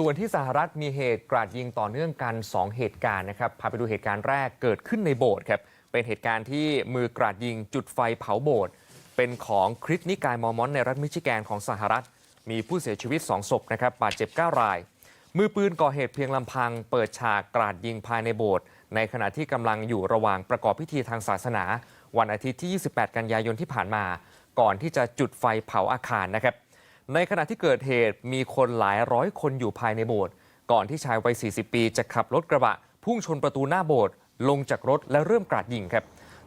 ส่วนที่สหรัฐมีเหตุกราดยิงต่อเนื่องกัน 2 เหตุการณ์นะครับ พาไปดูเหตุการณ์แรกเกิดขึ้นในโบสถ์ครับ เป็นเหตุการณ์ที่มือกราดยิงจุดไฟเผาโบสถ์ เป็นของคริสต์นิกายมอร์มอนในรัฐมิชิแกนของสหรัฐ มีผู้เสียชีวิต 2 ศพนะครับ บาดเจ็บ 9 ราย มือปืนก่อเหตุเพียงลำพัง เปิดฉากกราดยิงภายในโบสถ์ ในขณะที่กำลังอยู่ระหว่างประกอบพิธีทางศาสนา วันอาทิตย์ที่ 28 กันยายนที่ผ่านมา ก่อนที่จะจุดไฟเผาอาคารนะครับ ในขณะที่เกิดเหตุมีคนหลายร้อยคนอยู่ภายในโบสถ์ก่อนที่ชายวัย 40 ปีจะขับรถกระบะ พุ่งชนประตูหน้าโบสถ์ลงจากรถและเริ่มกราดยิงครับ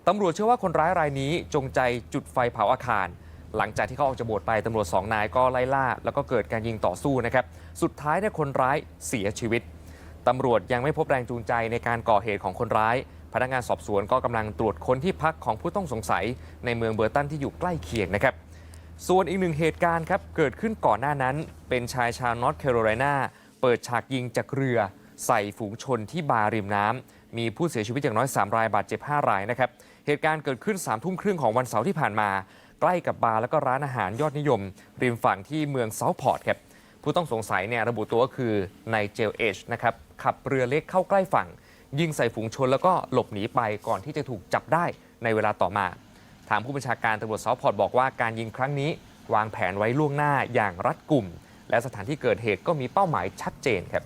ตำรวจเชื่อว่าคนร้ายรายนี้จงใจจุดไฟเผาอาคาร หลังจากที่เขาออกจากโบสถ์ไปตำรวจสองนายก็ไล่ล่า แล้วก็เกิดการยิงต่อสู้นะครับสุดท้ายเนี่ยคนร้ายเสียชีวิตตำรวจยังไม่พบแรงจูงใจในการก่อเหตุของคนร้าย พนักงานสอบสวนก็กำลังตรวจค้นที่พักของผู้ต้องสงสัย ในเมืองเบอร์ตันที่อยู่ใกล้เคียงนะครับ ส่วนอีกหนึ่งเหตุการณ์ครับเกิดขึ้นก่อนหน้านั้น เป็นชายชาวนอร์ทแคโรไลนาเปิดฉากยิงจากเรือ ใส่ฝูงชนที่บาริมน้ำมีผู้เสียชีวิตอย่างน้อย 3 รายบาดเจ็บ 5 รายนะครับเหตุการณ์เกิดขึ้น3ามทุ่มครึ่งของวันเสาร์ที่ผ่านมา ใกล้กับบาร์และก็ร้านอาหารยอดนิยม ริมฝั่งที่เมืองเซาท์พอร์ตครับผู้ต้องสงสัยเนี่ยระบุตัวก็คือนายเจลเอชนะครับขับเรือเล็กเข้าใกล้ฝั่ง ยิงใส่ฝูงชนแล้วก็หลบหนีไปก่อนที่จะถูกจับได้ในเวลาต่อมา ทางผู้บัญชาการตำรวจซอพอร์ตบอกว่าการยิงครั้งนี้ วางแผนไว้ล่วงหน้าอย่างรัดกุม และสถานที่เกิดเหตุก็มีเป้าหมายชัดเจนครับ